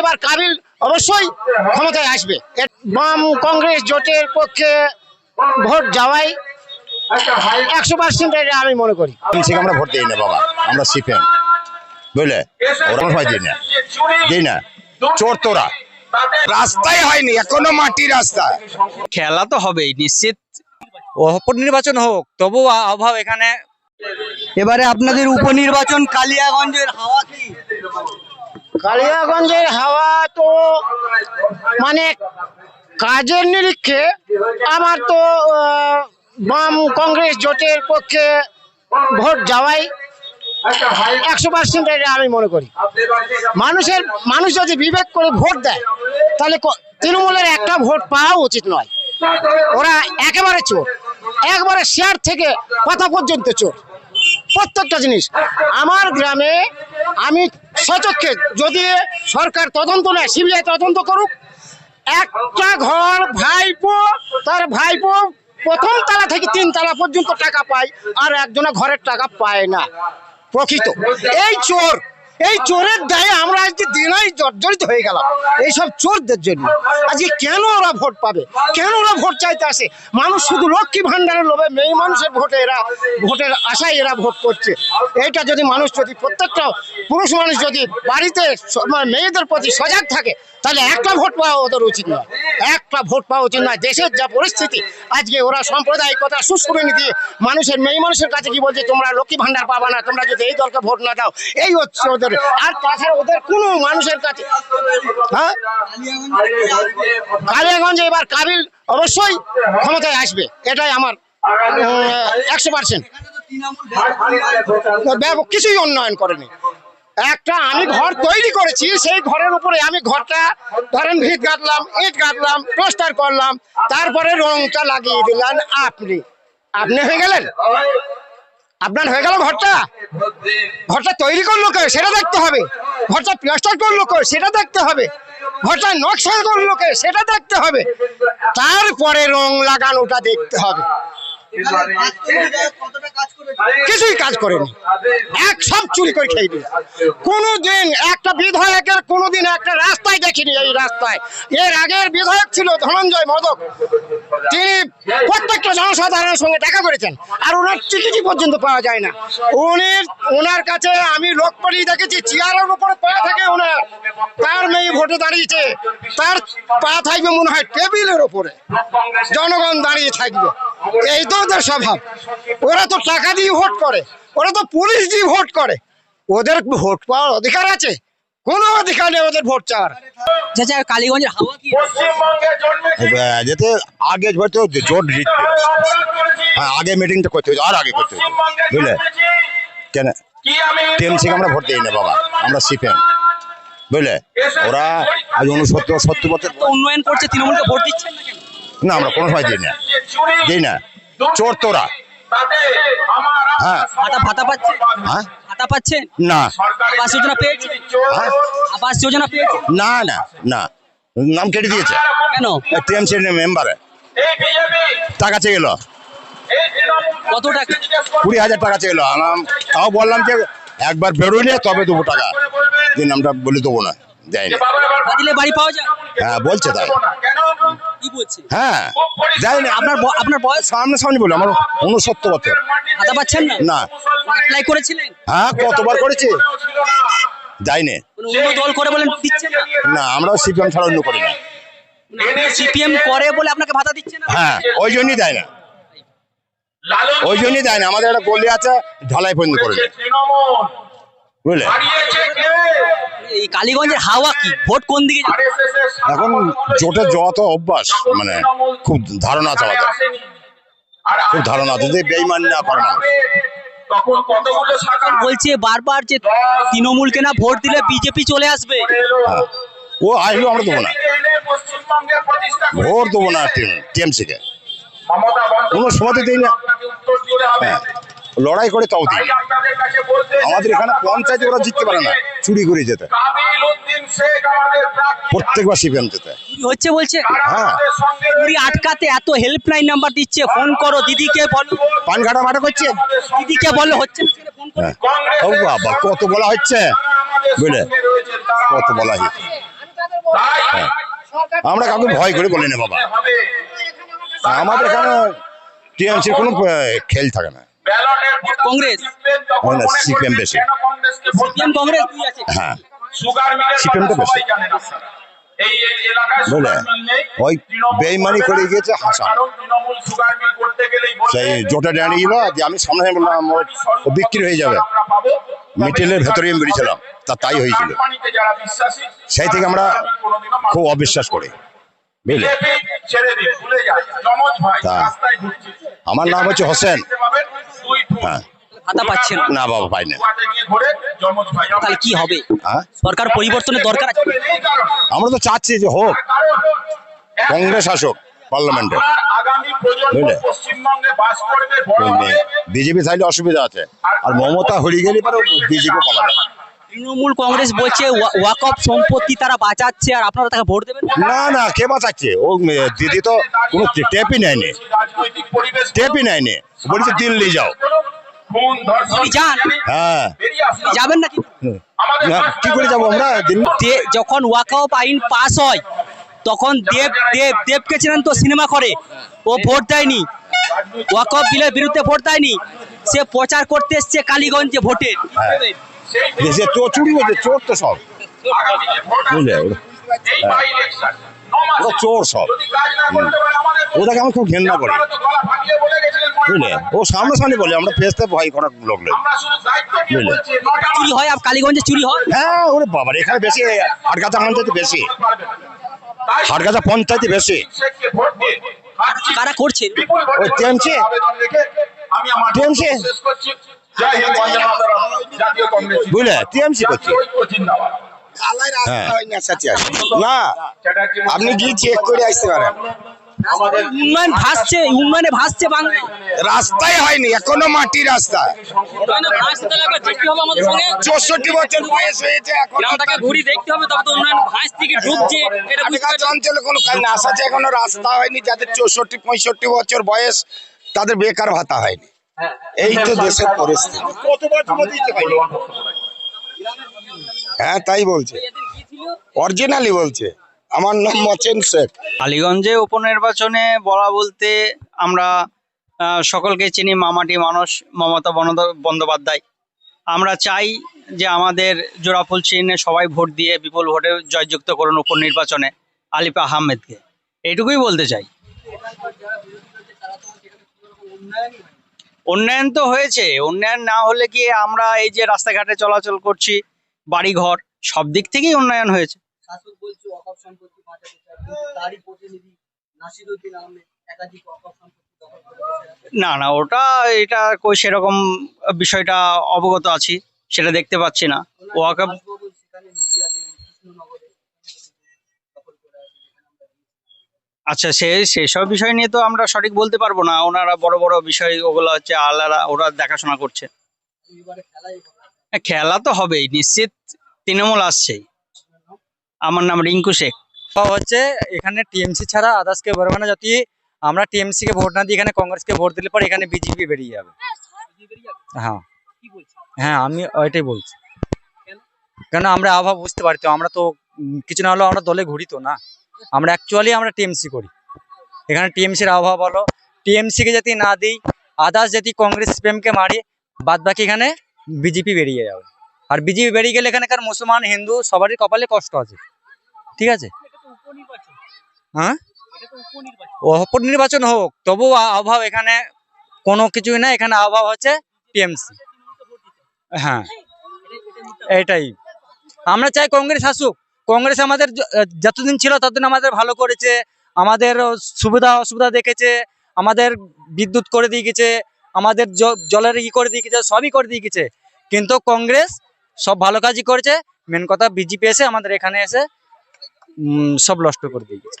এবার কাবিল অবশ্যই ক্ষমতায় আসবে। বাম কংগ্রেস জোটের পক্ষে ভোট যাওয়াই একশো পার্সেন্ট এটা আমি মনে করি। আমরা ভোট দিই না বাবা আমরা সিপিএম। বুঝলে? ওরা দিই না। দিই না। চোর তোরা। রাস্তাই হয়নি এখনও মাটি রাস্তা। খেলা তো হবেই নিশ্চিত। উপনির্বাচন হোক তবু অভাব এখানে। এবারে আপনাদের উপনির্বাচন কালিয়াগঞ্জের হাওয়া কি? কালিয়াগঞ্জের হাওয়া তো মানে কাজের নিরীক্ষে আমার তো বাম কংগ্রেস জোটের পক্ষে ভোট যাওয়াই একশো পার্সেন্ট এটা আমি মনে করি। মানুষের, মানুষ যদি বিবেক করে ভোট দেয়, তাহলে তৃণমূলের একটা ভোট পাওয়া উচিত নয়। ওরা একেবারে চোর। একবারে শেয়ার থেকে কথা পর্যন্ত চোর। প্রত্যেকটা জিনিস। আমার গ্রামে আমি সচক্ষে যদি সরকার তদন্ত নেয়, সিবিআই তদন্ত করুক, একটা ঘর ভাইপো, তার ভাইপো প্রথম তালা থেকে তিন তালা পর্যন্ত টাকা পায়, আর একজনে ঘরের টাকা পায় না। প্রকৃত। এই চোর এই চোরের দায়ে আমরা আজকে দিনাই জর্জরিত হয়ে গেলাম। এইসব চোরদের জন্য। আজকে কেন ওরা ভোট পাবে? কেন ওরা ভোট চাইতে আসে? মানুষ শুধু লক্ষ্মী ভান্ডারের লোভে মেয়ে মানুষের ভোটে এরা, ভোটের আশায় এরা ভোট করছে। এইটা যদি মানুষ যদি প্রত্যেকটা পুরুষ মানুষ যদি বাড়িতে মানে মেয়েদের প্রতি সজাগ থাকে, তাহলে একটা ভোট পাওয়া ওদের উচিত নয়। একটা ভোট পাওয়া উচিত নয়। দেশের যা পরিস্থিতি, আজকে ওরা সাম্প্রদায়িকতা সুশ্রমণি দিয়ে মানুষের, মেয়ে মানুষের কাছে কি বলছে, তোমরা লক্ষ্মী ভান্ডার পাবা না, তোমরা যদি এই দলকে ভোট না দাও। এই হচ্ছে ওদের আর তাছাড়া ওদের কোনো মানুষের কাছে হ্যাঁ? কালিয়াগঞ্জে এবার কাবিল অবশ্যই ক্ষমতায় আসবে। এটাই আমার একশো পার্সেন্ট কিছুই উন্নয়ন করেনি। একটা আমি ঘর তৈরি করেছি, সেই ঘরের উপরে আমি ঘরটা, ধরেন ভিত গাঁথলাম ইট গাঁথলাম প্লাস্টার করলাম, তারপরে রংটা লাগিয়ে দিলেন আপনি। আপনি হয়ে গেলেন। আপনার হয়ে গেল ঘরটা? ঘরটা তৈরি করল কে? সেটা দেখতে হবে। ঘরটা প্লাস্টার করল কে? সেটা দেখতে হবে। ঘরটা নকশা করল কে? সেটা দেখতে হবে। তারপরে রং লাগানোটা দেখতে হবে। কিছুই কাজ করেনি। এক সব চুরি করে খেয়ে দিল কোনোদিন একটা বিধায়কের কোনোদিন একটা রাস্তায় দেখিনি এই রাস্তায়। এর আগের বিধায়ক ছিল ধনঞ্জয় মদক। তিনি প্রত্যেকটা জনসাধারণের সঙ্গে দেখা করেছেন, আর ওনার টিকিটই পর্যন্ত পাওয়া যায় না। উনি, ওনার কাছে আমি লোক পাঠিয়ে দেখেছি, চেয়ারের উপরে পা থাকে ওনার, তার মেয়ে ভোটে দাঁড়িয়েছে, তার পা থাকবে মনে হয় টেবিলের ওপরে জনগণ দাঁড়িয়ে থাকবে। এই তো ওদের স্বভাব। ওরা তো টাকা দিয়ে ভোট করে। ওরা তো পুলিশ দিয়ে ভোট করে। ওদের ভোট পাওয়ার অধিকার আছে। কোনো অধিকার নেই ওদের ভোট চাওয়ার। চাচা কালীগঞ্জের হাওয়া কি? যেতে আগে হয়তো জোট জিতবে। হ্যাঁ আগে মিটিংটা করতে হতো আর আগে করতে হতো বুঝলে? কেন? টিএমসিকে আমরা ভোট দিই না বাবা আমরা সিপিএম। বুঝলে? ওরা আজ উনসত্তর সত্তর বছর উন্নয়ন করছে তৃণমূলকে ভোট দিচ্ছেন না না আমরা কোনো সময় দিই না। দিই না। চোর তোরা। হ্যাঁ। ভাতা ভাতা পাচ্ছেন হ্যাঁ। ভাতা পাচ্ছেন না। আবাস যোজনা পেয়েছেন হ্যাঁ? আবাস যোজনা পেয়েছেন না না না। নাম কেটে দিয়েছে। কেন? টিএমসির মেম্বারে টাকা চেয়ে গেলো। কত টাকা? কুড়ি হাজার টাকা চেয়ে গেলো। আনাম তাও বললাম যে একবার বেরোলে তবে দেবো টাকা। দিন আমরা বলে দেবো না। যাই না ভাতা দিলে বাড়ি পাওয়া যায়? হ্যাঁ বলছে তাই। কি বলছে? হ্যাঁ। যাই না আপনার আপনার বয়স সামনে সামনে বলে আমার উনসত্তর বছর। ভাতা পাচ্ছেন না? না। অ্যাপ্লাই করেছিলেন? হ্যাঁ কতবার করেছি? যাইনি। অন্য দল করে বলেন দিচ্ছে না? না আমরাও সিপিএম ছাড়া অন্য করি না। সিপিএম করে বলে আপনাকে ভাতা দিচ্ছে না? হ্যাঁ ওই জন্যই দেয় না। ওই জন্যই দেয় না। আমাদের একটা গলি আছে ঢালাই পর্যন্ত করে। বুঝলে? এই কালীগঞ্জের হাওয়া কি? ভোট কোন দিকে? এখন জোটের যত অভ্যাস মানে খুব ধারণা আছে আমাদের। ধারণা যদি বেইমান না করে বলছে বারবার যে তৃণমূলকে না ভোট দিলে বিজেপি চলে আসবে। হ্যাঁ। ও আসবে আমরা দেবো না। ভোট দেবো না টিএমসি কে। মমতা কোনো সময় দিই না। আপনাকে উত্তর দিতে হবে হ্যাঁ। লড়াই করে তাও দিই আমাদের এখানে পঞ্চায়েত ওরা জিততে পারে না। চুরি করে যেতে। প্রত্যেকবার সিপিএম যেতে। হচ্ছে বলছে। হ্যাঁ। চুরি আটকাতে এত হেল্পলাইন নাম্বার দিচ্ছে ফোন করো দিদিকে বলো। পান কাটা মাটা করছে? দিদিকে বলো হচ্ছে হ্যাঁ। ও বাবা কত বলা হচ্ছে? বুঝলে? কত বলা হচ্ছে? হ্যাঁ। আমরা কাউকে ভয় করে বলি না বাবা আমাদের এখানে টিএমসির কোনো খেল থাকে না। কংগ্রেস। বেশি। সিপিএম কংগ্রেস হ্যাঁ। সুগার মিলের CPM টা কথা বেশি। ওই বেইমানি করে গিয়েছে হাসান। সেই জোটে যে আমি সামনে বললাম বিক্রি হয়ে যাবে। মিটেলের ভেতরে আমি বেরিয়েছিলাম। তা তাই হয়েছিল। সেই থেকে আমরা খুব অবিশ্বাস করি। ঘুরছে। আমার নাম হচ্ছে হোসেন। হ্যাঁ। ভাতা পাচ্ছেন। না বাবা পাই না। তাহলে কি হবে? হ্যাঁ? সরকার পরিবর্তনের দরকার আছে। আমরা তো চাচ্ছি যে হোক কংগ্রেস আসুক পার্লামেন্টে। আপনার বুঝলে? পশ্চিমবঙ্গে বাস করবে বড় হবে বিজেপি চাইলে অসুবিধা আছে। আর মমতা হয়ে গেলে পরে বিজেপি পালাবে। তৃণমূল কংগ্রেস বলছে ওয়াক অফ সম্পত্তি তারা বাঁচাচ্ছে আর আপনারা তাকে ভোট দেবেন? না না কে বাঁচাচ্ছে? ও দিদি তো কোনো টেপই নেয়নি। টেপই নেয়নি। বলছে দিল্লি যাও? হ্যাঁ। যাবেন নাকি? না, কি করে যাব আমরা? যখন ওয়াক অফ আইন পাস হয় তখন দেব দেব দেবকে চেনেন তো সিনেমা করে ও ভোট দেয়নি। ওয়াক অফ বিলের বিরুদ্ধে ভোট দেয়নি। সে প্রচার করতে এসছে কালীগঞ্জে ভোটের হ্যাঁ। যে চোর চুরি করছে চোর তো সব। বুঝলে? এই বাই ইলেকশন ন মাস ও চোর সব। ওটাকে আমি খুব ঘেন্না করি। বুঝলে। ও সামনাসামনি বলে আমরা ফেসতে ভয় করার লোক নেই। বুঝলে? চুরি হয় আর কালীগঞ্জে চুরি হয়? হ্যাঁ ওরে বাবার এখানে বেশি হাটগাছা পঞ্চায়েতে বেশি। হাটগাছা পঞ্চায়েতে বেশি। কারা করছে? ওই TMC? আবেদন বুঝলে টিএমসি করছে। হ্যাঁ। না আপনি গিয়ে চেক করে আসতে পারেন। আমাদের উন্নয়ন ভাসছে উন্নয়নে ভাসছে বাংলা। রাস্তাই হয়নি এখনও মাটি রাস্তা। চৌষট্টি বছর বয়স হয়েছে ঘুরি দেখতে হবে তবে তো উন্নয়ন ভাস থেকে ঢুকছে। এটা বুঝতে হবে। অঞ্চলে কোনো কাজ না আসা এখনও রাস্তা হয়নি যাদের চৌষট্টি পঁয়ষট্টি বছর বয়স তাদের বেকার ভাতা হয়নি। এই তো দেশের পরিস্থিতি। হ্যাঁ তাই বলছে। অরিজিনালি বলছে। আমার নাম মচেন শেখ। আলীগঞ্জে উপনির্বাচনে বলা বলতে আমরা আহ, সকলকে চিনি মামাটি মানুষ মমতা বন্দ- বন্দ্যোপাধ্যায়। আমরা চাই যে আমাদের জোড়াফুল চিহ্নে সবাই ভোট দিয়ে বিপুল ভোটে জয়যুক্ত করুন উপনির্বাচনে আলিফা আহমেদকে। এইটুকুই বলতে চাই। উন্নয়ন তো হয়েছে উন্নয়ন না হলে কি আমরা এই যে রাস্তাঘাটে চলাচল করছি বাড়িঘর সব দিক থেকেই উন্নয়ন হয়েছে। শাসক বলছে অকপ সম্পত্তি বাঁচাতে চায় কিন্তু তারই প্রতিনিধি নাসিরুদ্দিন আহমেদ একাধিক অকপ সম্পত্তি দখল করে না না ওটা এটা কই সেরকম বিষয়টা অবগত আছি সেটা দেখতে পাচ্ছি না। ওনার ওয়াকাব বাসভবন সেখানে নদীয়াতে কৃষ্ণনগরে দখল করে আছে যেখানে আমরা গিয়েছিলাম। আচ্ছা সে সেসব বিষয় নিয়ে তো আমরা সঠিক বলতে পারব না। ওনারা বড় বড় বিষয় ওগুলো হচ্ছে আলাদা ওরা দেখাশোনা করছে। হ্যাঁ, খেলা তো হবেই নিশ্চিত তৃণমূল আসছেই। আমার নাম রিঙ্কু শেখ। হচ্ছে এখানে টিএমসি ছাড়া আদার্স কে বেরোবে না। যদি আমরা টিএমসি কে ভোট না দিই এখানে কংগ্রেসকে ভোট দিলে পরে এখানে বিজেপি বেরিয়ে যাবে। হ্যাঁ। হ্যাঁ আমি ওইটাই বলছি। কেন? আমরা আবহাওয়া বুঝতে পারি তো আমরা তো কিছু না হলেও আমরা দলে ঘুরি তো না। আমরা অ্যাকচুয়ালি আমরা টিএমসি করি। এখানে টিএমসির আবহাওয়া বলো। টিএমসি কে যদি না দিই আদার্স যদি কংগ্রেস প্রেমকে মারি বাদ বাকি এখানে বিজেপি বেরিয়ে যাবে। আর বিজেপি বেরিয়ে গেলে এখানকার মুসলমান, হিন্দু, সবারই কপালে কষ্ট আছে। ঠিক আছে? হ্যাঁ? উপনির্বাচন হোক, তবু আবহাওয়া এখানে কোনো কিছুই না, এখানে আবহাওয়া হচ্ছে টিএমসি হ্যাঁ এটাই। আমরা চাই কংগ্রেস আসুক। কংগ্রেস আমাদের যতদিন ছিল ততদিন আমাদের ভালো করেছে, আমাদের সুবিধা অসুবিধা দেখেছে, আমাদের বিদ্যুৎ করে দিয়ে গেছে, আমাদের জলের ই করে দিয়ে গেছে, সবই করে দিয়ে গেছে। কিন্তু কংগ্রেস সব ভালো কাজই করেছে, মেন কথা বিজেপি এসে আমাদের এখানে এসে সব নষ্ট করে দিয়ে গেছে।